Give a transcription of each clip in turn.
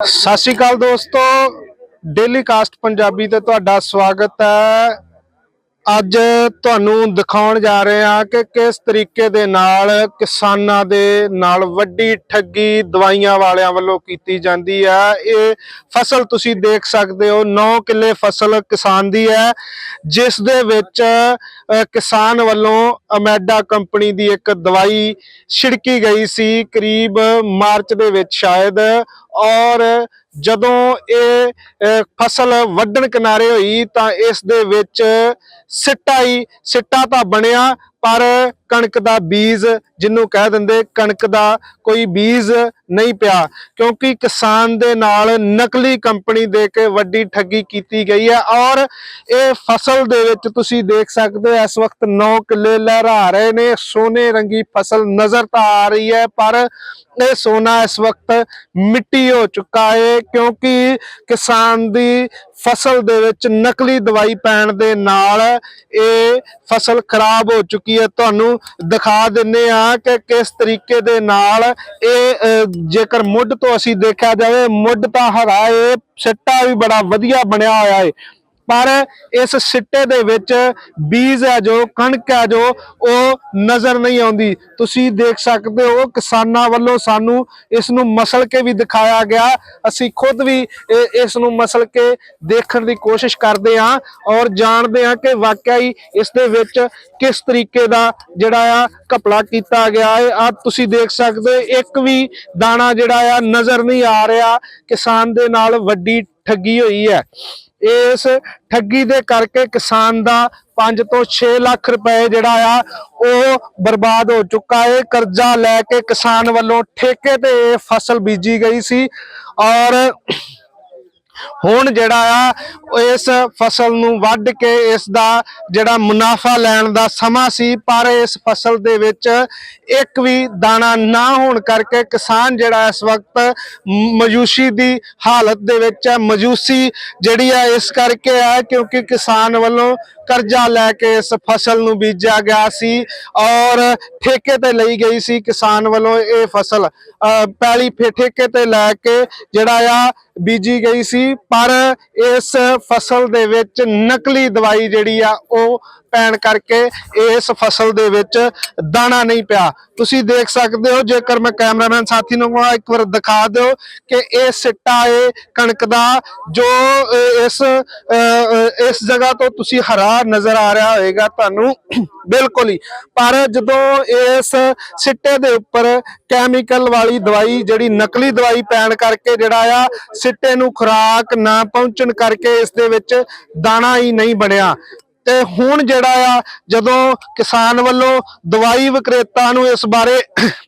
ਸਤਿ ਸ਼੍ਰੀ ਅਕਾਲ ਦੋਸਤੋ daily caste Punjabi ਤੇ ਤੁਹਾਡਾ ਸਵਾਗਤ ਹੈ। ਅੱਜ ਤੁਹਾਨੂੰ ਦਿਖਾਉਣ ਜਾ ਰਹੇ ਹਾਂ ਕਿ ਕਿਸ ਤਰੀਕੇ ਦੇ ਨਾਲ ਕਿਸਾਨਾਂ ਦੇ ਨਾਲ ਵੱਡੀ ਠੱਗੀ ਦਵਾਈਆਂ ਵਾਲਿਆਂ ਵੱਲੋਂ ਕੀਤੀ ਜਾਂਦੀ ਹੈ। ਇਹ ਫਸਲ ਤੁਸੀਂ ਦੇਖ ਸਕਦੇ ਹੋ 9 ਕਿੱਲੇ ਫਸਲ ਕਿਸਾਨ ਦੀ ਹੈ, ਜਿਸ ਦੇ ਵਿੱਚ ਕਿਸਾਨ ਵੱਲੋਂ ਅਮੈਡਾ ਕੰਪਨੀ ਦੀ ਇੱਕ ਦਵਾਈ ਛਿੜਕੀ ਗਈ ਸੀ ਕਰੀਬ ਮਾਰਚ ਦੇ ਵਿੱਚ ਸ਼ਾਇਦ ਔਰ ਜਦੋਂ ਇਹ ਫਸਲ ਵੱਢਣ ਕਿਨਾਰੇ ਹੋਈ ਤਾਂ ਇਸ ਦੇ ਵਿੱਚ ਸਿੱਟਾ ਹੀ, ਸਿੱਟਾ ਤਾਂ ਬਣਿਆ ਪਰ ਕਣਕ ਦਾ ਬੀਜ ਜਿਹਨੂੰ ਕਹਿ ਦਿੰਦੇ, ਕਣਕ ਦਾ ਕੋਈ ਬੀਜ ਨਹੀਂ ਪਿਆ, ਕਿਉਂਕਿ ਕਿਸਾਨ ਦੇ ਨਾਲ ਨਕਲੀ ਕੰਪਨੀ ਦੇ ਕੇ ਵੱਡੀ ਠੱਗੀ ਕੀਤੀ ਗਈ ਹੈ ਔਰ ਇਹ ਫਸਲ ਦੇ ਵਿੱਚ ਤੁਸੀਂ ਦੇਖ ਸਕਦੇ ਹੋ, ਇਸ ਵਕਤ 9 ਕਿੱਲੇ ਲਹਿਰਾ ਰਹੇ ਨੇ, ਸੋਨੇ ਰੰਗੀ ਫਸਲ ਨਜ਼ਰ ਤਾਂ ਆ ਰਹੀ ਹੈ, ਪਰ ਇਹ ਸੋਨਾ ਇਸ ਵਕਤ ਮਿੱਟੀ ਹੋ ਚੁੱਕਾ ਹੈ, ਕਿਉਂਕਿ ਕਿਸਾਨ ਦੀ ਫਸਲ ਦੇ ਵਿੱਚ ਨਕਲੀ ਦਵਾਈ ਪੈਣ ਦੇ ਨਾਲ ਇਹ ਫਸਲ ਖਰਾਬ ਹੋ ਚੁੱਕੀ ਹੈ। ਤੁਹਾਨੂੰ ਦਿਖਾ ਦਿੰਨੇ ਆ ਕਿ ਕਿਸ ਤਰੀਕੇ ਦੇ ਨਾਲ ਇਹ ਜੇਕਰ ਮੁੱਢ ਤੋਂ ਅਸੀਂ ਦੇਖਿਆ ਜਾਵੇ, ਮੁੱਢ ਤਾਂ ਹਰਾ ਏ ਸਿੱਟਾ ਵੀ ਬੜਾ ਵਧੀਆ ਬਣਿਆ ਹੋਇਆ ਏ ਪਰ ਇਸ ਸਿੱਟੇ ਦੇ ਵਿੱਚ ਬੀਜ ਹੈ ਜੋ, ਕਣਕ ਹੈ ਜੋ, ਉਹ ਨਜ਼ਰ ਨਹੀਂ ਆਉਂਦੀ। ਤੁਸੀਂ ਦੇਖ ਸਕਦੇ ਹੋ, ਕਿਸਾਨਾਂ ਵੱਲੋਂ ਸਾਨੂੰ ਇਸ ਨੂੰ ਮਸਲ ਕੇ ਵੀ ਦਿਖਾਇਆ ਗਿਆ। ਅਸੀਂ ਖੁਦ ਵੀ ਇਹ- ਇਸ ਨੂੰ ਮਸਲ ਕੇ ਦੇਖਣ ਦੀ ਕੋਸ਼ਿਸ਼ ਕਰਦੇ ਹਾਂ ਔਰ ਜਾਣਦੇ ਹਾਂ ਕਿ ਵਾਕਿਆ ਹੀ ਇਸ ਦੇ ਵਿੱਚ ਕਿਸ ਤਰੀਕੇ ਦਾ ਜਿਹੜਾ ਆ ਘਪਲਾ ਕੀਤਾ ਗਿਆ ਹੈ। ਆ ਤੁਸੀਂ ਦੇਖ ਸਕਦੇ ਹੋ, ਇੱਕ ਵੀ ਦਾਣਾ ਜਿਹੜਾ ਆ ਨਜ਼ਰ ਨਹੀਂ ਆ ਰਿਹਾ। ਕਿਸਾਨ ਦੇ ਨਾਲ ਵੱਡੀ ਠੱਗੀ ਹੋਈ ਹੈ। ਇਸ ਠੱਗੀ ਦੇ ਕਰਕੇ ਕਿਸਾਨ ਦਾ 5 ਤੋਂ 6 ਲੱਖ ਰੁਪਏ ਜਿਹੜਾ ਆ, ਉਹ ਬਰਬਾਦ ਹੋ ਚੁੱਕਾ ਹੈ ਕਰਜ਼ਾ ਲੈ ਕੇ ਕਿਸਾਨ ਵੱਲੋਂ ਠੇਕੇ ਤੇ ਇਹ ਫਸਲ ਬੀਜੀ ਗਈ ਸੀ ਔਰ ਹੁਣ ਜਿਹੜਾ ਆ ਇਸ ਫਸਲ ਨੂੰ ਵੱਢ ਕੇ ਇਸ ਦਾ ਜਿਹੜਾ ਮੁਨਾਫਾ ਲੈਣ ਦਾ ਸਮਾਂ ਸੀ ਪਰ ਇਸ ਫਸਲ ਦੇ ਵਿੱਚ ਇੱਕ ਵੀ ਦਾਣਾ ਨਾ ਹੋਣ ਕਰਕੇ ਕਿਸਾਨ ਜਿਹੜਾ ਇਸ ਵਕਤ ਮਯੂਸੀ ਦੀ ਹਾਲਤ ਦੇ ਵਿੱਚ ਹੈ। ਮਜੂਸੀ ਜਿਹੜੀ ਆ ਇਸ ਕਰਕੇ ਹੈ ਕਿਉਂਕਿ ਕਿਸਾਨ ਵੱਲੋਂ ਕਰਜ਼ਾ ਲੈ ਕੇ ਇਸ ਫਸਲ ਨੂੰ ਬੀਜਿਆ ਗਿਆ ਸੀ ਔਰ ਠੇਕੇ ਤੇ ਲਈ ਗਈ ਸੀ। ਕਿਸਾਨ ਵੱਲੋਂ ਇਹ ਫਸਲ ਅਹ, ਪੈਲੀ ਫੇ ਠੇਕੇ ਤੇ ਲੈ ਕੇ ਜਿਹੜਾ ਆ ਬੀਜੀ ਗਈ ਸੀ। ਪਰ ਇਸ ਫਸਲ ਦੇ ਵਿੱਚ ਨਕਲੀ ਦਵਾਈ ਜਿਹੜੀ ਆ ਉਹ ਪੈਣ ਕਰਕੇ ਇਸ ਫਸਲ ਦੇ ਵਿੱਚ ਦਾਣਾ ਨਹੀਂ ਪਿਆ। ਤੁਸੀਂ ਦੇਖ ਸਕਦੇ ਹੋ, ਜੇਕਰ ਮੈਂ ਕੈਮਰਾਮੈਨ ਸਾਥੀ ਨੂੰ ਇੱਕ ਵਾਰ ਦਿਖਾ ਦਿਓ ਕਿ ਇਹ ਸਿੱਟਾ ਏ ਕਣਕ ਦਾ ਜੋ ਇਸ ਇਸ ਜਗ੍ਹਾ ਤੋਂ ਤੁਸੀਂ ਹਰਾ ਨਜ਼ਰ ਆ ਰਿਹਾ ਹੋਵੇਗਾ ਤੁਹਾਨੂੰ ਬਿਲਕੁਲ ਹੀ। ਪਰ ਜਦੋਂ ਇਸ ਸਿੱਟੇ ਦੇ ਉੱਪਰ ਕੈਮੀਕਲ ਵਾਲੀ ਦਵਾਈ, ਜਿਹੜੀ ਨਕਲੀ ਦਵਾਈ ਪੈਣ ਕਰਕੇ ਜਿਹੜਾ ਆ, ਸਿੱਟੇ ਨੂੰ ਖੁਰਾਕ ਨਾ ਪਹੁੰਚਣ ਕਰਕੇ ਇਸ ਦੇ ਵਿੱਚ ਦਾਣਾ ਹੀ ਨਹੀਂ ਬਣਿਆ। ਤੇ ਹੁਣ ਜਿਹੜਾ ਆ, ਜਦੋਂ ਕਿਸਾਨ ਵੱਲੋਂ ਦਵਾਈ ਵਿਕਰੇਤਾ ਨੂੰ ਇਸ ਬਾਰੇ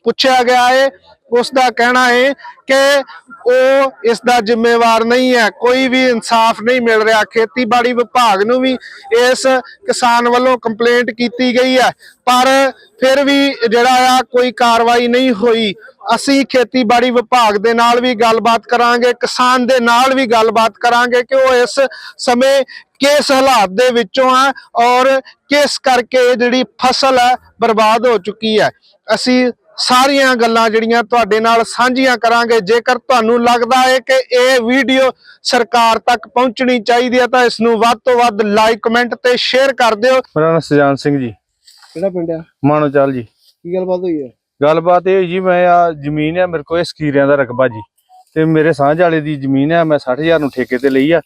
ਪੁੱਛਿਆ ਗਿਆ ਹੈ ਉਸ ਦਾ ਕਹਿਣਾ ਹੈ ਕਿ ਉਹ ਇਸ ਦਾ ਜ਼ਿੰਮੇਵਾਰ ਨਹੀਂ ਹੈ, ਕੋਈ ਵੀ ਇਨਸਾਫ ਨਹੀਂ ਮਿਲ ਰਿਹਾ। ਖੇਤੀਬਾੜੀ ਵਿਭਾਗ ਨੂੰ ਵੀ ਇਸ ਕਿਸਾਨ ਵੱਲੋਂ ਕੰਪਲੇਂਟ ਕੀਤੀ ਗਈ ਹੈ। ਪਰ ਫਿਰ ਵੀ ਜਿਹੜਾ ਆ ਕੋਈ ਕਾਰਵਾਈ ਨਹੀਂ ਹੋਈ। ਅਸੀਂ ਖੇਤੀਬਾੜੀ ਵਿਭਾਗ ਦੇ ਨਾਲ ਵੀ ਗੱਲਬਾਤ ਕਰਾਂਗੇ, ਕਿਸਾਨ ਦੇ ਨਾਲ ਵੀ ਗੱਲਬਾਤ ਕਰਾਂਗੇ ਕਿ ਉਹ ਇਸ ਸਮੇਂ ਕਿਸ ਹਾਲਾਤ ਦੇ ਵਿੱਚੋਂ ਆ ਔਰ ਕਿਸ ਕਰਕੇ ਜਿਹੜੀ ਫਸਲ ਹੈ ਬਰਬਾਦ ਹੋ ਚੁੱਕੀ ਹੈ। ਅਸੀਂ ਸਾਰੀਆਂ ਗੱਲਾਂ ਜਿਹੜੀਆਂ ਤੁਹਾਡੇ ਨਾਲ ਸਾਂਝੀਆਂ ਕਰਾਂਗੇ। ਜੇਕਰ ਤੁਹਾਨੂੰ ਲੱਗਦਾ ਹੈ ਕਿ ਇਹ ਵੀਡੀਓ ਸਰਕਾਰ ਤੱਕ ਪਹੁੰਚਣੀ ਚਾਹੀਦੀ ਹੈ ਤਾਂ ਇਸ ਨੂੰ ਵੱਧ ਤੋਂ ਵੱਧ ਲਾਈਕ ਕਮੈਂਟ ਤੇ ਸ਼ੇਅਰ ਕਰ ਦਿਓ। ਮੇਰਾ ਨਾਮ ਸੁਜਾਨ ਸਿੰਘ ਜੀ। ਕਿਹੜਾ ਪਿੰਡ ਆ? ਮਾਨੋ ਚਾਲ ਜੀ। ਕੀ ਗੱਲਬਾਤ ਹੋਈ ਹੈ? ਗੱਲਬਾਤ ਇਹ ਜੀ ਮੈਂ ਆ ਜ਼ਮੀਨ ਹੈ ਮੇਰੇ ਕੋਲ ਇਹ ਸਕੀਰਿਆਂ ਦਾ ਰਕਬਾ ਜੀ। ਤੇ ਮੇਰੇ ਸਾਂਝ ਵਾਲੇ ਦੀ ਜ਼ਮੀਨ ਹੈ ਮੈਂ 60000 ਨੂੰ ਠੇਕੇ ਤੇ ਲਈ ਆ।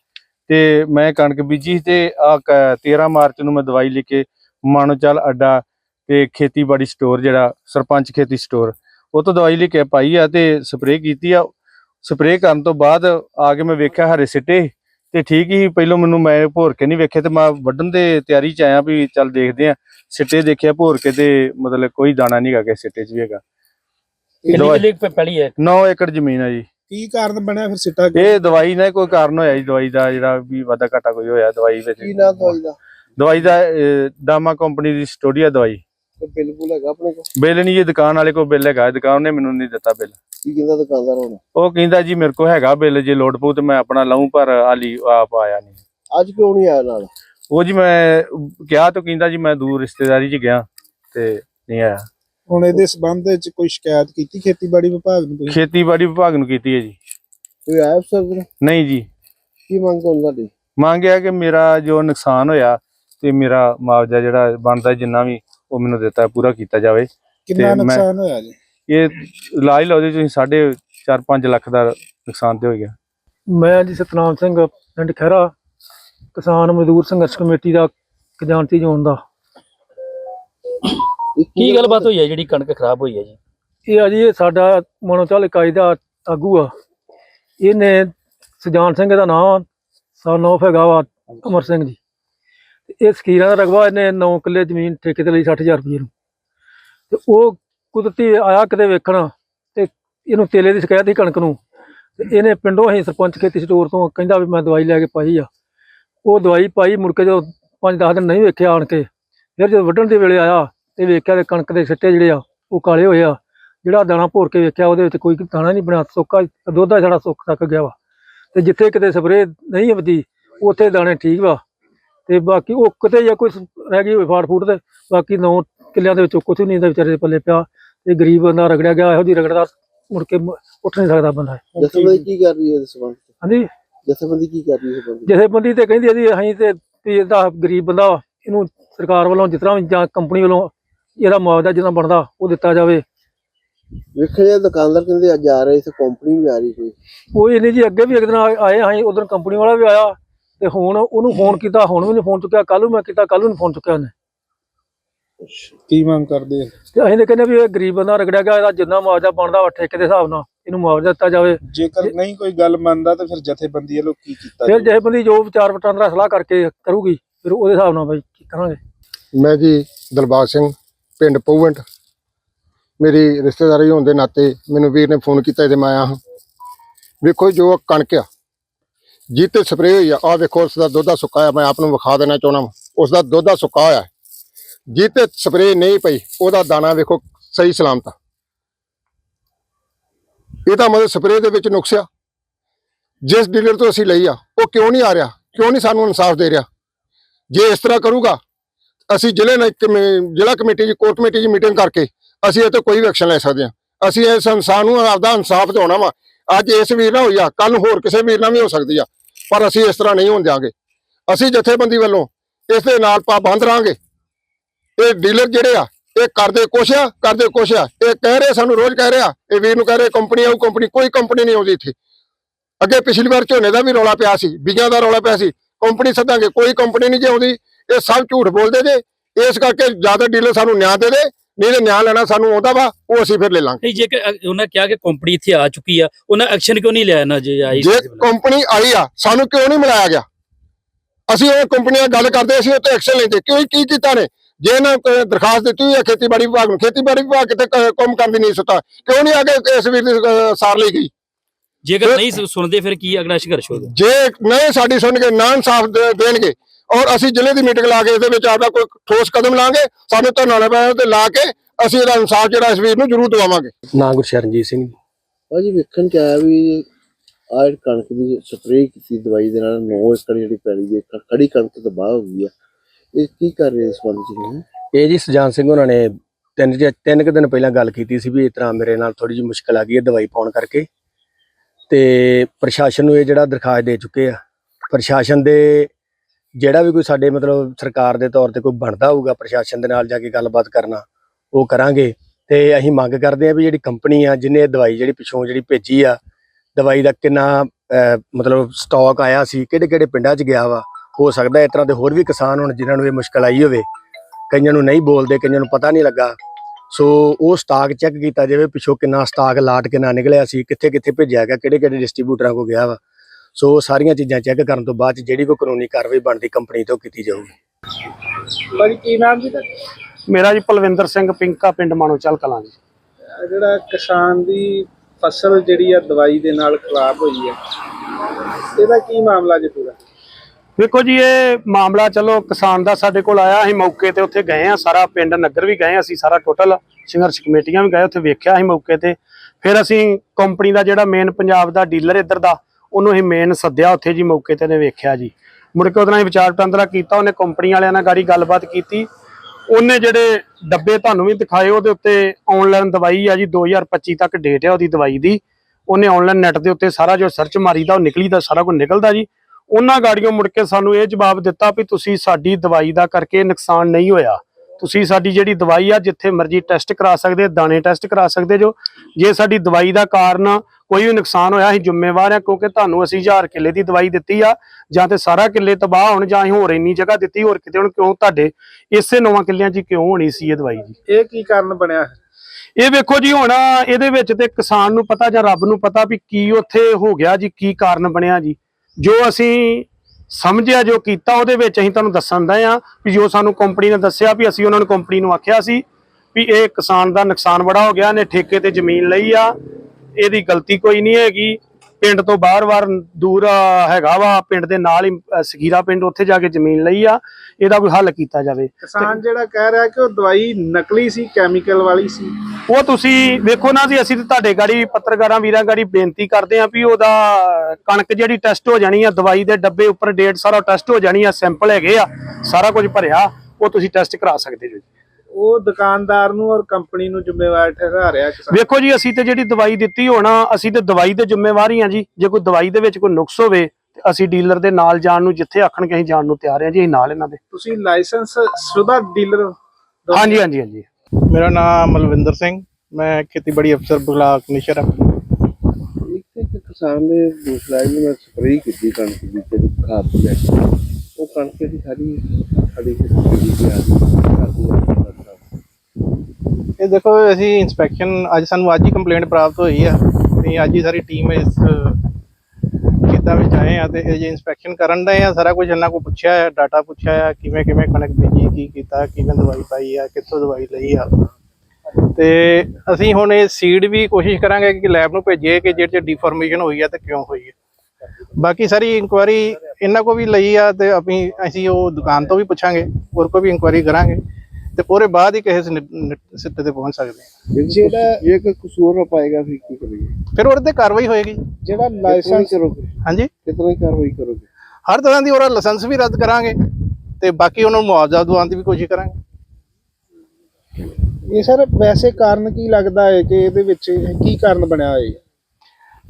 ਤੇ ਮੈਂ ਕਣਕ ਬੀਜੀ ਤੇ ਆ 13 ਮਾਰਚ ਨੂੰ ਮੈਂ ਦਵਾਈ ਲੈ ਕੇ ਮਾਨੋ ਚਾਲ ਅੱਡਾ ਤੇ ਖੇਤੀਬਾੜੀ ਸਟੋਰ ਜਿਹੜਾ ਸਰਪੰਚ ਖੇਤੀ ਸਟੋਰ ਉਹ ਤੋਂ ਦਵਾਈ ਲੈ ਕੇ ਪਾਈ ਆ ਤੇ ਸਪਰੇਅ ਕੀਤੀ ਆ। ਸਪਰੇਅ ਕਰਨ ਤੋਂ ਬਾਅਦ ਆ ਕੇ ਮੈਂ ਵੇਖਿਆ ਹਰੇ ਸਿੱਟੇ ਤੇ ਠੀਕ ਹੀ ਪਹਿਲੋਂ ਮੈਨੂੰ ਮੈਂ ਭੋਰ ਕੇ ਨਹੀਂ ਵੇਖੇ ਤੇ ਮੈਂ ਵੱਢਣ ਦੇ ਤਿਆਰੀ ਚ ਆਇਆ ਵੀ ਚੱਲ ਦੇਖਦੇ ਆ। ਸਿੱਟੇ ਦੇਖਿਆ ਭੋਰ ਕੇ ਤੇ ਮਤਲਬ ਕੋਈ ਦਾਣਾ ਨਹੀਂ ਗਾ ਕਿ ਸਿੱਟੇ 'ਚ ਵੀ ਹੈਗਾ। ਕਿੰਨੀ ਦਵਾਈ- ਕਿੱਲੇ ਕੁ ਪੈਲੀ ਹੈ? 9 ਏਕੜ ਜ਼ਮੀਨ ਆ ਜੀ। ਕੀ ਕਾਰਨ ਬਣਿਆ ਫਿਰ ਸਿੱਟਾ? ਇਹ ਦਵਾਈ ਨਾਲ ਕੋਈ ਕਾਰਨ ਹੋਇਆ ਜੀ ਦਵਾਈ ਦਾ ਜਿਹੜਾ ਵੀ ਵਾਧਾ ਘਾਟਾ ਕੋਈ ਹੋਇਆ ਦਵਾਈ ਵਿੱਚ। ਕੀ ਨਾਂ ਦਵਾਈ ਦਾ? ਦਵਾਈ ਦਾ ਡਾਮਾ ਕੰਪਨੀ ਦੀ ਸਟੋਡੀਆ ਦਵਾਈ। ਬਿੱਲ ਬੁਲ ਹੈਗਾ ਆਪਣੇ ਕੋਲ? ਬਿੱਲ ਨਹੀਂ ਜੀ ਦੁਕਾਨ ਵਾਲੇ ਕੋਲ ਬਿੱਲ ਹੈਗਾ ਦੁਕਾਨ ਨੇ ਮੈਨੂੰ ਨਹੀਂ ਦਿੱਤਾ ਬਿੱਲ। ਕੀ ਕਹਿੰਦਾ ਦੁਕਾਨਦਾਰ ਹੁਣ? ਉਹ ਕਹਿੰਦਾ ਜੀ ਮੇਰੇ ਕੋਲ ਹੈਗਾ ਬਿੱਲ ਜੇ ਲੋਡ ਪਊ ਤੇ ਮੈਂ ਆਪਣਾ ਲਾਉਂ ਪਰ ਹਾਲੀ ਆਪ ਆਇਆ ਨਹੀਂ। ਅੱਜ ਕਿਉਂ ਨਹੀਂ ਆਇਆ ਨਾਲ? ਉਹ ਜੀ ਮੈਂ ਕਿਹਾ ਤਾਂ ਕਹਿੰਦਾ ਜੀ ਮੈਂ ਦੂਰ ਰਿਸ਼ਤੇਦਾਰੀ 'ਚ ਗਿਆ ਤੇ ਨਹੀਂ ਆਇਆ। ਹੁਣ ਇਹਦੇ ਸਬੰਧ ਵਿੱਚ ਕੋਈ ਸ਼ਿਕਾਇਤ ਕੀਤੀ ਖੇਤੀਬਾੜੀ ਵਿਭਾਗ ਨੂੰ ਤੁਸੀਂ? ਖੇਤੀਬਾੜੀ ਵਿਭਾਗ ਨੂੰ ਕੀਤੀ ਹੈ ਜੀ। ਕੋਈ ਆਇਆ ਅਫਸਰ? ਨਹੀਂ ਜੀ। ਕੀ ਮੰਗ ਕਰਨ ਤੁਹਾਡੀ? ਮੰਗਿਆ ਕਿ ਮੇਰਾ ਜੋ ਨੁਕਸਾਨ ਹੋਇਆ ਤੇ ਮੇਰਾ ਮੁਆਵਜ਼ਾ ਜਿਹੜਾ ਬਣਦਾ ਜਿੰਨਾ ਵੀ ਉਹ ਮੈਨੂੰ ਦਿੱਤਾ ਪੂਰਾ ਕੀਤਾ ਜਾਵੇ। ਕਿੰਨਾ ਨੁਕਸਾਨ ਹੋਇਆ ਜੀ? ਇਹ ਇਲਾਜ ਲਾਉਦੇ ਤੁਸੀਂ ਸਾਢੇ 4-5 ਲੱਖ ਦਾ ਨੁਕਸਾਨ ਤੇ ਹੋ ਗਿਆ। ਮੈਂ ਜੀ ਸਤਨਾਮ ਸਿੰਘ ਪਿੰਡ ਖਹਿਰਾ ਕਿਸਾਨ ਮਜ਼ਦੂਰ ਸੰਘਰਸ਼ ਕਮੇਟੀ ਦਾ ਖਜ਼ਾਨਚੀ ਜ਼ੋਨ ਦਾ। ਕੀ ਗੱਲਬਾਤ ਹੋਈ ਹੈ ਜਿਹੜੀ ਕਣਕ ਖਰਾਬ ਹੋਈ ਹੈ ਜੀ? ਇਹ ਆ ਜੀ ਇਹ ਸਾਡਾ ਮਨੋਚਲ ਇਕਾਈ ਦਾ ਆਗੂ ਆ। ਇਹਨੇ ਸੁਜਾਨ ਸਿੰਘ ਦਾ ਨਾਮ ਸਨ ਆਫ ਹੈਗਾ ਵਾ ਅਮਰ ਸਿੰਘ ਜੀ। ਤੇ ਇਹ ਸਕੀਰਾਂ ਦਾ ਰਕਬਾ ਇਹਨੇ 9 ਕਿੱਲੇ ਜ਼ਮੀਨ ਠੇਕੇ ਤੇ ਲਈ 60000 ਰੁਪਏ ਨੂੰ। ਤੇ ਉਹ ਕੁਦਰਤੀ ਆਇਆ ਕਿਤੇ ਵੇਖਣ ਤੇ ਇਹਨੂੰ ਤੇਲੇ ਦੀ ਸ਼ਿਕਾਇਤ ਸੀ ਕਣਕ ਨੂੰ। ਤੇ ਇਹਨੇ ਪਿੰਡੋਂ ਹੀ ਸਰਪੰਚ ਖੇਤੀ ਸਟੋਰ ਤੋਂ ਕਹਿੰਦਾ ਵੀ ਮੈਂ ਦਵਾਈ ਲੈ ਕੇ ਪਾਈ ਆ। ਉਹ ਦਵਾਈ ਪਾਈ, ਮੁੜ ਕੇ ਜਦੋਂ 5-10 ਦਿਨ ਨਹੀਂ ਵੇਖਿਆ ਆਣ ਕੇ, ਫਿਰ ਜਦੋਂ ਵੱਢਣ ਦੇ ਵੇਲੇ ਆਇਆ ਤੇ ਵੇਖਿਆ ਤੇ ਕਣਕ ਦੇ ਸਿੱਟੇ ਜਿਹੜੇ ਆ, ਉਹ ਕਾਲੇ ਹੋਏ ਆ। ਜਿਹੜਾ ਦਾਣਾ ਭੋਰ ਕੇ ਵੇਖਿਆ, ਉਹਦੇ ਵਿੱਚ ਕੋਈ ਦਾਣਾ ਨਹੀਂ ਬਣਿਆ, ਸੁੱਕਾ ਦੁੱਧ ਦਾ ਸਾਡਾ ਸੁੱਕ ਤੱਕ ਗਿਆ ਵਾ। ਤੇ ਜਿੱਥੇ ਕਿਤੇ ਸਪਰੇਅ ਨਹੀਂ ਵੱਜੀ, ਉੱਥੇ ਦਾਣੇ ਠੀਕ ਵਾ। ਤੇ ਬਾਕੀ ਉਹ ਕਿਤੇ ਜਾਂ ਕੋਈ ਰਹਿ ਗਈ ਹੋਵੇ ਫਾੜ ਫੂਟ ਤੇ ਬਾਕੀ ਨੌ ਕਿੱਲਿਆਂ ਦੇ ਵਿੱਚੋਂ ਕੁਝ ਨਹੀਂ ਦਾ ਵਿਚਾਰੇ ਦੇ ਪੱਲੇ ਪਿਆ। ਤੇ ਗਰੀਬ ਬੰਦਾ ਰਗੜਿਆ ਗਿਆ ਇਹੋ ਜਿਹੀ ਰਗੜਦਾ ਮੁੜ ਕੇ ਉੱਠ ਨਹੀਂ ਸਕਦਾ ਬੰਦਾ। ਜਥੇਬੰਦੀ ਕੀ ਕਰ ਰਹੀ ਹੈ ਇਸ ਸੰਬੰਧ ਚ? ਹਾਂਜੀ? ਜਥੇਬੰਦੀ ਕੀ ਕਰ ਰਹੀ ਹੈ ਇਸ ਸੰਬੰਧ ਚ? ਜਥੇਬੰਦੀ ਤੇ ਕਹਿੰਦੀ ਜੀ ਅਸੀਂ ਤੇ ਵੀ ਇਹਦਾ ਗਰੀਬ ਬੰਦਾ ਇਹਨੂੰ ਸਰਕਾਰ ਵੱਲੋਂ ਜਿਸ ਤਰ੍ਹਾਂ ਜਾਂ ਕੰਪਨੀ ਵੱਲੋਂ ਇਹਦਾ ਮੁਆਵਜ਼ਾ ਜਿੰਨਾ ਬਣਦਾ ਉਹ ਦਿੱਤਾ ਜਾਵੇ। ਵੇਖਿਆ ਦੁਕਾਨਦਾਰ ਕਹਿੰਦੇ ਅੱਜ ਆ ਰਹੇ ਇੱਥੇ ਕੰਪਨੀ ਵੀ ਆ ਰਹੀ ਕੋਈ। ਉਹ ਇਹਨੇ ਜੀ ਅੱਗੇ ਵੀ ਇੱਕ ਦਿਨ ਆਏ ਹਾਂ ਉਧਰ ਕੰਪਨੀ ਵਾਲਾ ਵੀ ਆਇਆ। ਤੇ ਹੁਣ ਉਹਨੂੰ ਫੋਨ ਕੀਤਾ ਹੁਣ ਵੀ ਨਹੀਂ ਫੋਨ ਚੁੱਕਿਆ ਕੱਲ ਨੂੰ ਮੈਂ ਕੀਤਾ ਕੱਲ ਨੂੰ ਨਹੀਂ ਫੋਨ ਚੁੱਕਿਆ ਉਹਨੇ। ਕੀ ਮੰਗ ਕਰਦੇ ਆ? ਤੇ ਅਸੀਂ ਤਾਂ ਕਹਿੰਦੇ ਵੀ ਇਹ ਗਰੀਬ ਬੰਦਾ ਰਗੜਿਆ ਗਿਆ ਇਹਦਾ ਜਿੰਨਾ ਮੁਆਵਜ਼ਾ ਬਣਦਾ ਵਾ ਠੇਕੇ ਦੇ ਹਿਸਾਬ ਨਾਲ ਇਹਨੂੰ ਮੁਆਵਜ਼ਾ ਦਿੱਤਾ ਜਾਵੇ। ਜੇਕਰ ਨਹੀਂ ਕੋਈ ਗੱਲ ਮੰਨਦਾ ਤਾਂ ਫਿਰ ਜਥੇਬੰਦੀ ਵੱਲੋਂ ਕੀ ਕੀਤਾ ਫਿਰ? ਜਥੇਬੰਦੀ ਜੋ ਵਿਚਾਰ ਵਟਾਂਦਰਾ ਸਲਾਹ ਕਰਕੇ ਕਰੂਗੀ ਫਿਰ ਉਹਦੇ ਹਿਸਾਬ ਨਾਲ ਬਈ ਕੀ ਕਰਾਂਗੇ। ਮੈਂ ਜੀ ਦਿਲਬਾਗ ਸਿੰਘ ਪਿੰਡ ਪਉਵੰਟ ਮੇਰੀ ਰਿਸ਼ਤੇਦਾਰੀ ਹੋਣ ਦੇ ਨਾਤੇ ਮੈਨੂੰ ਵੀਰ ਨੇ ਫੋਨ ਕੀਤਾ ਤੇ ਮੈਂ ਆਇਆ ਹਾਂ। ਵੇਖੋ ਜੋ ਕਣਕ ਆ ਜਿੱਤੇ ਸਪਰੇਅ ਹੋਈ ਆ ਆ ਵੇਖੋ ਉਸ ਦਾ ਦੋਦਾ ਸੁੱਕਾ ਹੋਇਆ ਮੈਂ ਆਪ ਨੂੰ ਵਿਖਾ ਦੇਣਾ ਚਾਹਣਾ ਵਾਂ। ਉਸ ਦਾ ਦੋਦਾ ਸੁੱਕਾ ਹੋਇਆ ਜਿੱਤੇ ਸਪਰੇਅ ਨਹੀਂ ਪਈ, ਉਹਦਾ ਦਾਣਾ ਵੇਖੋ ਸਹੀ ਸਲਾਮਤ ਇਹ ਤਾਂ ਮਤਲਬ ਸਪਰੇਅ ਦੇ ਵਿੱਚ ਨੁਕਸ ਆ। ਜਿਸ ਡੀਲਰ ਤੋਂ ਅਸੀਂ ਲਈ ਆ, ਉਹ ਕਿਉਂ ਨਹੀਂ ਆ ਰਿਹਾ? ਕਿਉਂ ਨਹੀਂ ਸਾਨੂੰ ਇਨਸਾਫ ਦੇ ਰਿਹਾ? ਜੇ ਇਸ ਤਰ੍ਹਾਂ ਕਰੂਗਾ, ਅਸੀਂ ਜ਼ਿਲ੍ਹੇ ਨਾਲ ਕਮੇ- ਜ਼ਿਲ੍ਹਾ ਕਮੇਟੀ ਦੀ ਕੋਰ ਕਮੇਟੀ ਦੀ ਮੀਟਿੰਗ ਕਰਕੇ ਅਸੀਂ ਇਹ ਤੇ ਕੋਈ ਵੀ ਐਕਸ਼ਨ ਲੈ ਸਕਦੇ ਹਾਂ ਅਸੀਂ ਇਸ ਇਨਸਾਨ ਨੂੰ ਆਪਦਾ ਇਨਸਾਫ ਦਿਵਾਉਣਾ ਵਾ। ਅੱਜ ਇਸ ਵੀਰ ਨਾਲ ਹੋਈ ਆ ਕੱਲ ਨੂੰ ਹੋਰ ਕਿਸੇ ਵੀਰ ਨਾਲ ਵੀ ਹੋ ਸਕਦੀ ਆ। ਪਰ ਅਸੀਂ ਇਸ ਤਰ੍ਹਾਂ ਨਹੀਂ ਹੋਣ ਦਿਆਂਗੇ। ਅਸੀਂ ਜਥੇਬੰਦੀ ਵੱਲੋਂ ਇਸ ਦੇ ਨਾਲ ਪਾਬੰਦ ਰਹਾਂਗੇ। ਇਹ ਡੀਲਰ ਜਿਹੜੇ ਆ, ਇਹ ਕਰਦੇ ਕੁਛ ਆ, ਕਰਦੇ ਕੁਛ ਆ। ਇਹ ਕਹਿ ਰਹੇ ਸਾਨੂੰ ਰੋਜ਼ ਕਹਿ ਰਿਹਾ ਇਹ ਵੀਰ ਨੂੰ ਕਹਿ ਰਹੇ ਕੰਪਨੀ ਆਊ ਕੰਪਨੀ ਕੋਈ ਕੰਪਨੀ ਨਹੀਂ ਆਉਂਦੀ ਇੱਥੇ। ਅੱਗੇ ਪਿਛਲੀ ਵਾਰ ਝੋਨੇ ਦਾ ਵੀ ਰੌਲਾ ਪਿਆ ਸੀ, ਬੀਜਾਂ ਦਾ ਰੌਲਾ ਪਿਆ ਸੀ ਕੰਪਨੀ ਸੱਦਾਂਗੇ, ਕੋਈ ਕੰਪਨੀ ਨਹੀਂ ਜੇ ਆਉਂਦੀ। ਇਹ ਸਭ ਝੂਠ ਬੋਲਦੇ ਜੇ। ਇਸ ਕਰਕੇ ਜ਼ਿਆਦਾ ਡੀਲਰ ਸਾਨੂੰ ਨਿਆਂ ਦੇ ਦੇ। ਨਹੀਂ ਤੇ ਨਿਆਂ ਲੈਣਾ ਸਾਨੂੰ ਆਉਂਦਾ ਵਾ ਉਹ ਅਸੀਂ ਫਿਰ ਲੈ ਲਾਂਗੇ। ਨਹੀਂ ਜੇਕਰ ਅ- ਉਹਨਾਂ ਕਿਹਾ ਕਿ ਕੰਪਨੀ ਇੱਥੇ ਆ ਚੁੱਕੀ ਆ ਉਹਨਾਂ ਐਕਸ਼ਨ ਕਿਉਂ ਨਹੀਂ ਲਿਆ ਨਾ ਜੇ ਆਈ? ਜੇ ਕੰਪਨੀ ਆਈ ਆ ਸਾਨੂੰ ਕਿਉਂ ਨਹੀਂ ਮਿਲਾਇਆ ਗਿਆ? ਅਸੀਂ ਉਹ ਕੰਪਨੀ ਨਾਲ ਗੱਲ ਕਰਦੇ ਅਸੀਂ ਉੱਤੇ ਐਕਸ਼ਨ ਲੈਂਦੇ ਕਿਉਂ ਕੀ ਕੀਤਾ ਨੇ? ਜੇ ਕੋਈ ਦਰਖਾਸਤ ਦਿੱਤੀ ਹੋਈ ਹੈ ਖੇਤੀਬਾੜੀ ਵਿਭਾਗ ਨੂੰ ਖੇਤੀਬਾੜੀ ਵਿਭਾਗ ਕਿਤੇ ਕ- ਕੰਮ ਕਰਨ ਦੀ ਨਹੀਂ ਸੁੱਤਾ ਕਿਉਂ ਨਹੀਂ ਆ ਕੇ ਇਸ ਵੀਰ ਦੀ ਸਾਰ ਲਈ ਗਈ? ਜੇਕਰ ਨਹੀਂ ਸੁਣਦੇ ਫਿਰ ਕੀ ਅਗਲਾ ਸੰਘਰਸ਼ ਹੋਗਾ ਜੇ ਨਹੀਂ ਸਾਡੀ ਸੁਣ ਕੇ ਨਾ ਇਨਸਾਫ ਦੇਣਗੇ ਔਰ ਅਸੀਂ ਜ਼ਿਲ੍ਹੇ ਦੀ ਮੀਟਿੰਗ ਲਾ ਕੇ ਇਹਦੇ ਵਿੱਚ ਆਪਦਾ ਕੋਈ ਠੋਸ ਕਦਮ ਲਾਂਗੇ ਸਾਨੂੰ ਧਰਨਾ ਲਗਾਇਆ ਤੇ ਲਾ ਕੇ ਅਸੀਂ ਇਹਦਾ ਇਨਸਾਫ ਜਿਹੜਾ ਇਸ ਵੀਰ ਨੂੰ ਜ਼ਰੂਰ ਦਵਾਵਾਂਗੇ। ਨਾਂ ਗੁਰਸ਼ਰਨਜੀਤ ਸਿੰਘ ਭਾਜੀ ਵੇਖਣ ਚ ਆਇਆ ਵੀ ਆਹ ਕਣਕ ਦੀ ਸਪਰੇਅ ਕੀਤੀ ਦਵਾਈ ਦੇ ਨਾਲ 9 ਏਕੜ ਜਿਹੜੀ ਪੈਲੀ ਦੀ ਖੜੀ ਕਣਕ ਤਬਾਹ ਹੋ ਗਈ ਆ। ਇਹ ਕੀ ਕਰ ਰਹੇ ਇਸ ਸੰਬੰਧ ਚ ਇਹ ਜੀ ਸੁਜਾਨ ਸਿੰਘ ਉਹਨਾਂ ਨੇ ਤਿੰਨ ਜਾਂ ਤਿੰਨ ਕੁ ਦਿਨ ਪਹਿਲਾਂ ਗੱਲ ਕੀਤੀ ਸੀ ਵੀ ਇਸ ਤਰ੍ਹਾਂ ਮੇਰੇ ਨਾਲ ਥੋੜੀ ਜਿਹੀ ਮੁਸ਼ਕਲ ਆ ਗਈ ਹੈ ਦਵਾਈ ਪਾਉਣ ਕਰਕੇ। ਤੇ ਪ੍ਰਸ਼ਾਸਨ ਨੂੰ ਇਹ ਜਿਹੜਾ ਦਰਖਾਸਤ ਦੇ ਚੁੱਕੇ ਆ ਪ੍ਰਸ਼ਾਸਨ ਦੇ ਜਿਹੜਾ ਵੀ ਕੋਈ ਸਾਡੇ ਮਤਲਬ ਸਰਕਾਰ ਦੇ ਤੌਰ ਤੇ ਕੋਈ ਬਣਦਾ ਹੋਊਗਾ ਪ੍ਰਸ਼ਾਸਨ ਦੇ ਨਾਲ ਜਾ ਕੇ ਗੱਲਬਾਤ ਕਰਨਾ ਉਹ ਕਰਾਂਗੇ। ਤੇ ਅਸੀਂ ਮੰਗ ਕਰਦੇ ਆ ਵੀ ਜਿਹੜੀ ਕੰਪਨੀ ਆ ਜਿਹਨੇ ਇਹ ਦਵਾਈ ਜਿਹੜੀ ਪਿਛੋਂ ਜਿਹੜੀ ਭੇਜੀ ਆ ਦਵਾਈ ਦਾ ਕਿੰਨਾ ਅਹ, ਮਤਲਬ ਸਟਾਕ ਆਇਆ ਸੀ ਕਿਹੜੇ ਕਿਹੜੇ ਪਿੰਡਾਂ 'ਚ ਗਿਆ ਵਾ ਹੋ ਸਕਦਾ ਇਸ ਤਰ੍ਹਾਂ ਦੇ ਹੋਰ ਵੀ ਕਿਸਾਨ ਹੁਣ ਜਿਨ੍ਹਾਂ ਨੂੰ ਇਹ ਮੁਸ਼ਕਲ ਆਈ ਹੋਵੇ। ਕਈਆਂ ਨੂੰ ਨਹੀਂ ਬੋਲਦੇ ਕਈਆਂ ਨੂੰ ਪਤਾ ਨਹੀਂ ਲੱਗਾ। ਸੋ ਉਹ ਸਟਾਕ ਚੈੱਕ ਕੀਤਾ ਜਾਵੇ ਪਿਛੋਂ ਕਿੰਨਾ ਸਟਾਕ ਲਾਟ ਕਿੰਨਾ ਨਿਕਲਿਆ ਸੀ ਕਿੱਥੇ ਕਿੱਥੇ ਭੇਜਿਆ ਗਿਆ ਕਿਹੜੇ ਕਿਹੜੇ ਡਿਸਟ੍ਰੀਬਿਊਟਰਾਂ ਕੋ ਗਿਆ ਵਾ। ਸੋ ਸਾਰੀਆਂ ਚੀਜ਼ਾਂ ਚੈੱਕ ਕਰਨ ਤੋਂ ਬਾਅਦ ਜਿਹੜੀ ਕੋਈ ਕਾਨੂੰਨੀ ਕਾਰਵਾਈ ਬਣਦੀ ਕੰਪਨੀ ਤੋਂ ਕੀਤੀ ਜਾਊਗੀ। ਭਾਜੀ ਕੀ ਨਾਮ ਜੀ ਮੇਰਾ ਜੀ ਪਲਵਿੰਦਰ ਸਿੰਘ ਪਿੰਕਾ ਪਿੰਡ ਮਾਣੋਚਲ ਕਲਾਂ ਜੀ। ਜਿਹੜਾ ਕਿਸਾਨ ਦੀ ਫਸਲ ਜਿਹੜੀ ਆ ਦਵਾਈ ਦੇ ਨਾਲ ਖਰਾਬ ਹੋਈ ਹੈ ਇਹਦਾ ਕੀ ਮਾਮਲਾ ਜੀ ਪੂਰਾ? ਵੇਖੋ ਜੀ ਇਹ ਮਾਮਲਾ ਚਲੋ ਕਿਸਾਨ ਦਾ ਸਾਡੇ ਕੋਲ ਆਇਆ ਅਸੀਂ ਮੌਕੇ ਤੇ ਉੱਥੇ ਗਏ ਆ ਸਾਰਾ ਪਿੰਡ ਨਗਰ ਵੀ ਗਏ ਅਸੀਂ ਸਾਰਾ ਟੋਟਲ ਸੰਘਰਸ਼ ਕਮੇਟੀਆਂ ਵੀ ਗਏ ਉੱਥੇ ਵੇਖਿਆ ਅਸੀਂ ਮੌਕੇ ਤੇ। ਫਿਰ ਅਸੀਂ ਕੰਪਨੀ ਦਾ ਜਿਹੜਾ ਮੇਨ ਪੰਜਾਬ ਦਾ ਡੀਲਰ ਇੱਧਰ ਦਾ ਉਹਨੂੰ ਅਸੀਂ ਮੇਨ ਸੱਦਿਆ ਉੱਥੇ ਜੀ ਮੌਕੇ ਤੇ ਨੇ ਵੇਖਿਆ ਜੀ। ਮੁੜ ਕੇ ਉਹਦੇ ਨਾਲ ਵਿਚਾਰ ਵਟਾਂਦਰਾ ਕੀਤਾ, ਉਹਨੇ ਕੰਪਨੀ ਵਾਲਿਆਂ ਨਾਲ ਗਾੜੀ ਗੱਲਬਾਤ ਕੀਤੀ। ਉਹਨੇ ਜਿਹੜੇ ਡੱਬੇ ਤੁਹਾਨੂੰ ਵੀ ਦਿਖਾਏ, ਉਹਦੇ ਉੱਤੇ ਆਨਲਾਈਨ ਦਵਾਈ ਆ ਜੀ 2025 ਤੱਕ ਡੇਟ ਹੈ ਉਹਦੀ ਦਵਾਈ ਦੀ। ਉਹਨੇ ਆਨਲਾਈਨ ਨੈਟ ਦੇ ਉੱਤੇ ਸਾਰਾ ਜੋ ਸਰਚ ਮਾਰੀਦਾ ਉਹ ਨਿਕਲੀ ਦਾ, ਸਾਰਾ ਕੁਝ ਨਿਕਲਦਾ ਜੀ। ਉਹਨਾਂ ਗਾੜੀਆਂ ਮੁੜ ਕੇ ਸਾਨੂੰ ਇਹ ਜਵਾਬ ਦਿੱਤਾ ਵੀ ਤੁਸੀਂ ਸਾਡੀ ਦਵਾਈ ਦਾ ਕਰਕੇ ਨੁਕਸਾਨ ਨਹੀਂ ਹੋਇਆ। ਤੁਸੀਂ ਸਾਡੀ ਜਿਹੜੀ ਦਵਾਈ ਆ ਜਿੱਥੇ ਮਰਜ਼ੀ ਟੈਸਟ ਕਰਾ ਸਕਦੇ ਦਾਣੇ ਟੈਸਟ ਕਰਾ ਸਕਦੇ ਜੋ। ਜੇ ਸਾਡੀ ਦਵਾਈ ਦਾ ਕਾਰਨ ਕੋਈ ਵੀ ਨੁਕਸਾਨ ਹੋਇਆ ਅਸੀਂ ਜ਼ਿੰਮੇਵਾਰ ਆ ਕਿਉਂਕਿ ਤੁਹਾਨੂੰ ਅਸੀਂ 1000 ਕਿੱਲੇ ਦੀ ਦਵਾਈ ਦਿੱਤੀ ਆ ਜਾਂ ਤੇ ਸਾਰਾ ਕਿੱਲੇ ਤਬਾਹ ਹੋਣ ਜਾਂ ਅਸੀਂ ਹੋਰ ਇੰਨੀ ਜਗ੍ਹਾ ਦਿੱਤੀ ਹੋਰ ਕਿਤੇ ਹੁਣ ਕਿਉਂ ਤੁਹਾਡੇ ਇਸੇ ਨੌਵਾਂ ਕਿੱਲਿਆਂ 'ਚ ਕਿਉਂ ਹੋਣੀ ਸੀ ਇਹ ਦਵਾਈ ਜੀ? ਇਹ ਕੀ ਕਾਰਨ ਬਣਿਆ? ਇਹ ਵੇਖੋ ਜੀ ਹੁਣ ਇਹਦੇ ਵਿੱਚ ਤੇ ਕਿਸਾਨ ਨੂੰ ਪਤਾ ਜਾਂ ਰੱਬ ਨੂੰ ਪਤਾ ਵੀ ਕੀ ਉੱਥੇ ਹੋ ਗਿਆ ਜੀ ਕੀ ਕਾਰਨ ਬਣਿਆ ਜੀ। ਜੋ ਅਸੀਂ ਸਮਝਿਆ ਜੋ ਕੀਤਾ ਉਹਦੇ ਵਿੱਚ ਅਸੀਂ ਤੁਹਾਨੂੰ ਦੱਸਣ ਦਾ ਆ ਵੀ ਜੋ ਸਾਨੂੰ ਕੰਪਨੀ ਨੇ ਦੱਸਿਆ ਵੀ ਅਸੀਂ ਉਹਨਾਂ ਨੂੰ ਕੰਪਨੀ ਨੂੰ ਆਖਿਆ ਸੀ ਵੀ ਇਹ ਕਿਸਾਨ ਦਾ ਨੁਕਸਾਨ ਬੜਾ ਹੋ ਗਿਆ ਨੇ ਠੇਕੇ ਤੇ ਜ਼ਮੀਨ ਲਈ ਆ, ਇਹਦੀ ਗਲਤੀ ਕੋਈ ਨਹੀਂ ਹੈਗੀ। ਪਿੰਡ ਤੋਂ ਬਾਹਰ-ਬਾਹਰ ਦੂਰ ਹੈਗਾ ਵਾ ਪਿੰਡ ਦੇ ਨਾਲ ਹੀ ਸਗੀਰਾ ਪਿੰਡ ਉੱਥੇ ਜਾ ਕੇ ਜ਼ਮੀਨ ਲਈ ਆ। ਇਹਦਾ ਕੋਈ ਹੱਲ ਕੀਤਾ ਜਾਵੇ। ਕਿਸਾਨ ਜਿਹੜਾ ਕਹਿ ਰਿਹਾ ਕਿ ਉਹ ਦਵਾਈ ਨਕਲੀ ਸੀ ਕੈਮੀਕਲ ਵਾਲੀ ਸੀ। ਉਹ ਤੁਸੀਂ ਵੇਖੋ ਨਾ ਜੀ ਅਸੀਂ ਤੇ ਤੁਹਾਡੇ ਗਾੜੀ ਪੱਤਰਕਾਰਾਂ ਵੀਰਾਂ ਗਾੜੀ ਬੇਨਤੀ ਕਰਦੇ ਆਂ ਵੀ ਉਹਦਾ ਕਣਕ ਜਿਹੜੀ ਟੈਸਟ ਹੋ ਜਾਣੀ ਆ ਦਵਾਈ ਦੇ ਡੱਬੇ ਉੱਪਰ ਡੇਟ ਸਾਰਾ ਟੈਸਟ ਹੋ ਜਾਣੀ ਆ ਸੈਂਪਲ ਹੈਗੇ ਆ ਸਾਰਾ ਕੁਝ ਭਰਿਆ ਉਹ ਤੁਸੀਂ ਟੈਸਟ ਕਰਾ ਸਕਦੇ ਜੀ। ਉਹ ਦੁਕਾਨਦਾਰ ਨੂੰ ਔਰ ਕੰਪਨੀ ਨੂੰ ਜ਼ਿੰਮੇਵਾਰ ਠਹਿਰਾ ਰਿਹਾ ਕਿਸਾਨ। ਵੇਖੋ ਜੀ ਅਸੀਂ ਤੇ ਜਿਹੜੀ ਦਵਾਈ ਦਿੱਤੀ ਹੋਣਾ ਅਸੀਂ ਤੇ ਦਵਾਈ ਦੇ ਜ਼ਿੰਮੇਵਾਰ ਹੀ ਆ ਜੀ। ਜੇ ਕੋਈ ਦਵਾਈ ਦੇ ਵਿੱਚ ਕੋਈ ਨੁਕਸ ਹੋਵੇ ਤੇ ਅਸੀਂ ਡੀਲਰ ਦੇ ਨਾਲ ਜਾਣ ਨੂੰ ਜਿੱਥੇ ਆਖਣਗੇ ਅਸੀਂ ਜਾਣ ਨੂੰ ਤਿਆਰ ਹਾਂ ਜੀ ਅਸੀਂ ਨਾਲ ਇਹਨਾਂ ਦੇ। ਤੁਸੀਂ ਲਾਇਸੈਂਸ ਸ਼ੁਦਾ ਡੀਲਰ ਹਾਂਜੀ ਹਾਂਜੀ ਹਾਂਜੀ। ਮੇਰਾ ਨਾਮ ਮਲਵਿੰਦਰ ਸਿੰਘ ਮੈਂ ਖੇਤੀਬਾੜੀ ਅਫਸਰ ਬਲਾਕ ਨਿਸ਼ਰ ਇੱਕ ਇੱਕ ਕਿਸਾਨ ਨੇ ਦੂਸਰਾ ਮੈਂ ਸਪਰੇਅ ਕੀਤੀ ਕਣਕ ਦੀ ਜਿਹੜੀ ਖਾਦ ਲੈ ਕੇ ਉਹ ਕਣਕ ਦੀ ਸਾਰੀ ਸਾਡੀ ਜਿਹੜੀ ਦੀ ਆ ਗਈ ਇਹ ਦੇਖੋ, ਅਸੀਂ ਇਨਸਪੈਕਸ਼ਨ ਅੱਜ ਸਾਨੂੰ ਅੱਜ ਹੀ ਕੰਪਲੇਂਟ ਪ੍ਰਾਪਤ ਹੋਈ ਆ। ਤੇ ਅੱਜ ਹੀ ਸਾਰੀ ਟੀਮ ਇਸ ਖੇਤਾਂ ਵਿੱਚ ਆਏ ਆ ਤੇ ਇਹ ਇਨਸਪੈਕਸ਼ਨ ਕਰਨ ਦੇ ਆ, ਸਾਰਾ ਕੁਝ ਇਹਨਾਂ ਕੋ ਪੁੱਛਿਆ ਆ ਡਾਟਾ ਪੁੱਛਿਆ ਆ, ਕਿਵੇਂ ਕਿਵੇਂ ਕਣਕ ਬੀਜੀ, ਕੀ ਕੀਤਾ, ਕਿਵੇਂ ਦਵਾਈ ਪਾਈ ਆ, ਕਿੱਥੋਂ ਦਵਾਈ ਲਈ ਆ। ਤੇ ਅਸੀਂ ਹੁਣ ਇਹ ਸੀਡ ਵੀ ਕੋਸ਼ਿਸ਼ ਕਰਾਂਗੇ ਕਿ ਲੈਬ ਨੂੰ ਭੇਜੀਏ ਕਿ ਜਿਹੜੇ ਚ ਡਿਫਾਰਮੇਸ਼ਨ ਹੋਈ ਆ ਤੇ ਕਿਉਂ ਹੋਈ ਹੈ ਬਾਕੀ ਸਾਰੀ ਇਨਕੁਆਰੀ ਇਹਨਾਂ ਕੋ ਵੀ ਲਈ ਆ ਤੇ ਅਸੀਂ ਅਸੀਂ ਉਹ ਦੁਕਾਨ ਤੋਂ ਵੀ ਪੁੱਛਾਂਗੇ, ਹੋਰ ਕੋ ਵੀ ਇਨਕੁਆਰੀ ਕਰਾਂਗੇ। ਤੇ ਉਹਦੇ ਬਾਅਦ ਹੀ ਕਿਸੇ ਨਿ- ਨਿ- ਸਿੱਟੇ ਤੇ ਪਹੁੰਚ ਸਕਦੇ ਹਾਂ। ਜਿਹੜਾ ਇਹ ਕੋਈ ਕਸੂਰ ਨਾ ਪਾਏਗਾ ਫਿਰ ਕੀ ਕਰੋਗੇ ਫਿਰ ਉਹਦੇ ਤੇ ਕਾਰਵਾਈ ਹੋਏਗੀ। ਜਿਹੜਾ ਲਾਇਸੈਂਸ ਕਰੋਗੇ ਹਾਂਜੀ। ਕਿਤਨਾ ਹੀ ਕਾਰਵਾਈ ਕਰੋਗੇ? ਹਰ ਤਰ੍ਹਾਂ ਦੀ ਉਹਦਾ ਲਾਇਸੈਂਸ ਵੀ ਰੱਦ ਕਰਾਂਗੇ ਤੇ ਬਾਕੀ ਉਹਨਾਂ ਨੂੰ ਮੁਆਵਜ਼ਾ ਦਿਵਾਉਣ ਦੀ ਵੀ ਕੋਸ਼ਿਸ਼ ਕਰਾਂਗੇ। ਇਹ ਸਰ ਵੈਸੇ ਕਾਰਨ ਕੀ ਲੱਗਦਾ ਹੈ ਕਿ ਇਹਦੇ ਵਿੱਚ ਕੀ ਕਾਰਨ ਬਣਿਆ ਹੋਇਆ ਹੈ?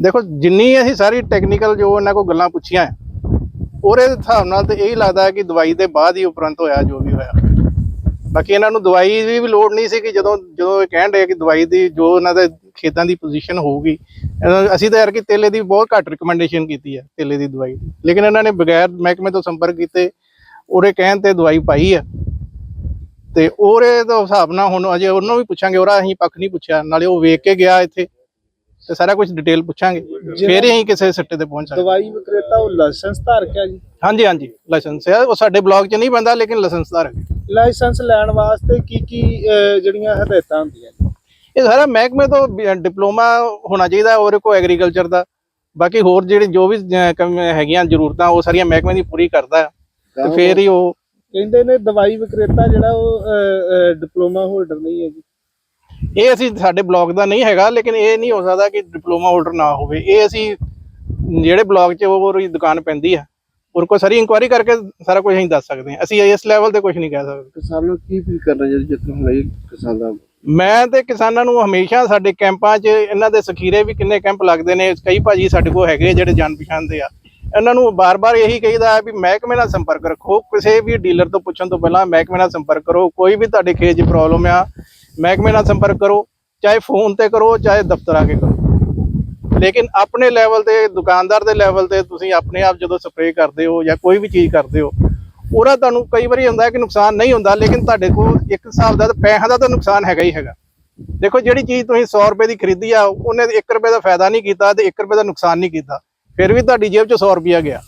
ਦੇਖੋ ਜਿੰਨੀ ਅਸੀਂ ਸਾਰੀ ਟੈਕਨੀਕਲ ਜੋ ਇਹਨਾਂ ਕੋਲ ਗੱਲਾਂ ਪੁੱਛੀਆਂ ਹੈ, ਉਹਦੇ ਹਿਸਾਬ ਨਾਲ ਤੇ ਇਹੀ ਲੱਗਦਾ ਹੈ ਕਿ ਦਵਾਈ ਦੇ ਬਾਅਦ ਹੀ ਉਪਰੰਤ ਹੋਇਆ ਜੋ ਵੀ ਹੋਇਆ। ਬਾਕੀ ਇਹਨਾਂ ਨੂੰ ਦਵਾਈ ਦੀ ਵੀ ਲੋੜ ਨਹੀਂ ਸੀ ਕਿ ਜਦੋਂ ਜਦੋਂ ਇਹ ਕਹਿਣ ਰਹੇ ਕਿ ਦਵਾਈ ਦੀ ਜੋ ਇਹਨਾਂ ਦੇ ਖੇਤਾਂ ਦੀ ਪੋਜੀਸ਼ਨ ਹੋਊਗੀ ਅਸੀਂ ਤਾਂ ਯਾਰ ਕਿ ਤੇਲੇ ਦੀ ਬਹੁਤ ਘੱਟ ਰਿਕਮੈਂਡੇਸ਼ਨ ਕੀਤੀ ਹੈ ਤੇਲੇ ਦੀ ਦਵਾਈ ਦੀ। ਲੇਕਿਨ ਇਹਨਾਂ ਨੇ ਬਗੈਰ ਮਹਿਕਮੇ ਤੋਂ ਸੰਪਰਕ ਕੀਤੇ ਉਹਦੇ ਕਹਿਣ ਤੇ ਦਵਾਈ ਪਾਈ ਹੈ ਤੇ ਉਹਦੇ ਦੇ ਹਿਸਾਬ ਨਾਲ ਹੁਣ ਅਜੇ ਉਹਨੂੰ ਵੀ ਪੁੱਛਾਂਗੇ ਉਹਦਾ ਅਸੀਂ ਪੱਖ ਨਹੀਂ ਪੁੱਛਿਆ, ਨਾਲੇ ਉਹ ਵੇਖ ਕੇ ਗਿਆ ਇੱਥੇ। ਤੇ ਸਾਰਾ ਕੁਝ ਡਿਟੇਲ ਪੁੱਛਾਂਗੇ ਫਿਰ ਹੀ ਅਸੀਂ ਕਿਸੇ ਸਿੱਟੇ ਤੇ ਪਹੁੰਚ ਸਕਦੇ। ਦਵਾਈ ਵਿਕਰੇਤਾ ਉਹ ਲਾਇਸੈਂਸ ਧਾਰਕ ਹੈ ਜੀ? ਹਾਂਜੀ ਹਾਂਜੀ ਲਾਇਸੈਂਸ ਹੈ। ਉਹ ਸਾਡੇ ਬਲਾਕ 'ਚ ਨਹੀਂ ਬੰਦਾ ਲੇਕਿਨ ਲਾਇਸੈਂਸ ਦਾ ਹੈ। ਲਾਇਸੈਂਸ ਲੈਣ ਵਾਸਤੇ ਕੀ ਕੀ ਜਿਹੜੀਆਂ ਹਦਾਇਤਾਂ ਹੁੰਦੀਆਂ ਨੇ? ਇਹ ਸਾਰਾ ਮਹਿਕਮੇ ਤੋਂ ਡਿਪਲੋਮਾ ਹੋਣਾ ਚਾਹੀਦਾ ਔਰ ਕੋ ਐਗਰੀਕਲਚਰ ਦਾ। ਬਾਕੀ ਹੋਰ ਜਿਹੜੇ ਜੋ ਵੀ ਹੈਗੀਆਂ ਜ਼ਰੂਰਤਾਂ ਉਹ ਸਾਰੀਆਂ ਮਹਿਕਮੇ ਦੀ ਪੂਰੀ ਕਰਦਾ ਹੈ। ਤੇ ਫਿਰ ਹੀ ਉਹ ਕਹਿੰਦੇ ਨੇ ਦਵਾਈ ਵਿਕਰੇਤਾ ਜਿਹੜਾ ਉਹ ਡਿਪਲੋਮਾ ਹੋਲਡਰ ਨਹੀਂ ਹੈ ਜੀ। ਇਹ ਅਸੀਂ ਸਾਡੇ ਬਲਾਕ ਦਾ ਨਹੀਂ ਹੈਗਾ ਲੇਕਿਨ ਇਹ ਨਹੀਂ ਹੋ ਸਕਦਾ ਕਿ ਡਿਪਲੋਮਾ ਹੋਲਡਰ ਨਾ ਹੋਵੇ। ਇਹ ਅਸੀਂ ਜਿਹੜੇ ਬਲਾਕ 'ਚ ਉਹ ਦੁਕਾਨ ਪੈਂਦੀ ਆ ਉਹ ਕੋ ਸਾਰੀ ਇਨਕੁਆਇਰੀ ਕਰਕੇ ਸਾਰਾ ਕੁਝ ਅਸੀਂ ਦੱਸ ਸਕਦੇ ਹਾਂ। ਅਸੀਂ ਇਸ ਲੈਵਲ ਤੇ ਕੁਝ ਨਹੀਂ ਕਹਿ ਸਕਦੇ। ਕਿਸਾਨ ਨੂੰ ਕੀ ਫੀਲ ਕਰਨਾ ਚਾਹੀਦਾ ਜਿੱਥੇ ਹੁਣ ਇਹ ਕਿਸਾਨ ਦਾ ਮੈਂ ਤੇ ਕਿਸਾਨਾਂ ਨੂੰ ਹਮੇਸ਼ਾ ਸਾਡੇ ਕੈਂਪਾਂ 'ਚ ਇਹਨਾਂ ਦੇ ਸਖੀਰੇ ਵੀ ਕਿੰਨੇ ਕੈਂਪ ਲੱਗਦੇ ਨੇ ਕਈ ਭਾਜੀ ਸਾਡੇ ਕੋਲ ਹੈਗੇ ਜਿਹੜੇ ਜਾਣ ਪਛਾਣ ਦੇ ਆ। ਇਹਨਾਂ ਨੂੰ ਬਾਰ-ਬਾਰ ਇਹੀ ਕਹੀਦਾ ਹੈ ਵੀ ਮਹਿਕਮੇ ਨਾਲ ਸੰਪਰਕ ਰੱਖੋ, ਕਿਸੇ ਵੀ ਡੀਲਰ ਤੋਂ ਪੁੱਛਣ ਤੋਂ ਪਹਿਲਾਂ ਮਹਿਕਮੇ ਨਾਲ ਸੰਪਰਕ ਕਰੋ, ਕੋਈ ਵੀ ਤੁਹਾਡੇ ਖੇਤ 'ਚ ਪ੍ਰੋਬਲਮ ਆ, ਮਹਿਕਮੇ ਨਾਲ ਸੰਪਰਕ ਕਰੋ, ਚਾਹੇ ਫੋਨ ਤੇ ਕਰੋ, ਚਾਹੇ ਦਫ਼ਤਰ ਆ ਕੇ ਕਰੋ। ਲੇਕਿਨ ਆਪਣੇ ਲੈਵਲ ਤੇ, ਦੁਕਾਨਦਾਰ ਦੇ ਲੈਵਲ ਤੇ ਤੁਸੀਂ ਆਪਣੇ ਆਪ ਜਦੋਂ ਸਪਰੇਅ ਕਰਦੇ ਹੋ ਜਾਂ ਕੋਈ ਵੀ ਚੀਜ਼ ਕਰਦੇ ਹੋ, ਉਹਦਾ ਤੁਹਾਨੂੰ ਕਈ ਵਾਰੀ ਹੁੰਦਾ ਕਿ ਨੁਕਸਾਨ ਨਹੀਂ ਹੁੰਦਾ, ਲੇਕਿਨ ਤੁਹਾਡੇ ਕੋਲ ਇੱਕ ਹਿਸਾਬ ਦਾ ਤਾਂ ਪੈਸਿਆਂ ਦਾ ਤਾਂ ਨੁਕਸਾਨ ਹੈਗਾ ਹੀ ਹੈਗਾ। ਦੇਖੋ ਜਿਹੜੀ ਚੀਜ਼ ਤੁਸੀਂ 100 ਰੁਪਏ ਦੀ ਖਰੀਦੀ ਆ, ਉਹਨੇ 1 ਰੁਪਏ ਦਾ ਫਾਇਦਾ ਨਹੀਂ ਕੀਤਾ ਤੇ 1 ਰੁਪਏ ਦਾ ਨੁਕਸਾਨ ਨਹੀਂ ਕੀਤਾ। ਫਿਰ ਵੀ ਤੁਹਾਡੀ ਜੇਬ 'ਚ 100 ਰੁਪਿਆ ਗਿਆ।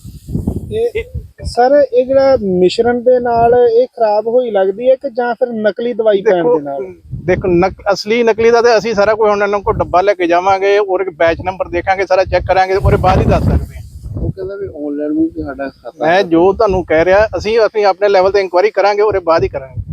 ਇਹ ਸਰ ਇਹ ਜਿਹੜਾ ਮਿਸ਼ਰਣ ਦੇ ਨਾਲ ਇਹ ਖਰਾਬ ਹੋਈ ਲੱਗਦੀ ਹੈ ਕਿ ਜਾਂ ਫਿਰ ਨਕਲੀ ਦਵਾਈ ਪੈਣ ਦੇਖੋ ਦੇ ਨਾਲ? ਦੇਖੋ ਅਸਲੀ ਨਕਲੀ ਦਾ ਤੇ ਅਸੀਂ ਸਾਰਾ ਹੁਣ ਇਹਨਾਂ ਕੋਲ ਡੱਬਾ ਲੈ ਕੇ ਜਾਵਾਂਗੇ ਔਰ ਇੱਕ ਬੈਚ ਨੰਬਰ ਦੇਖਾਂਗੇ ਸਾਰਾ ਚੈੱਕ ਕਰਾਂਗੇ ਉਹਦੇ ਬਾਅਦ ਹੀ ਦੱਸ ਸਕਦੇ ਹਾਂ। ਉਹ ਕਹਿੰਦਾ ਵੀ ਆਨਲਾਈਨ ਵੀ ਸਾਡਾ ਖਾਤਾ ਮੈਂ ਜੋ ਤੁਹਾਨੂੰ ਕਹਿ ਰਿਹਾ ਅਸੀਂ ਅਸੀਂ ਆਪਣੇ ਲੈਵਲ ਤੇ ਇਨਕੁਆਇਰੀ ਕਰਾਂਗੇ ਉਹਦੇ ਬਾਅਦ ਹੀ ਕਰਾਂਗੇ।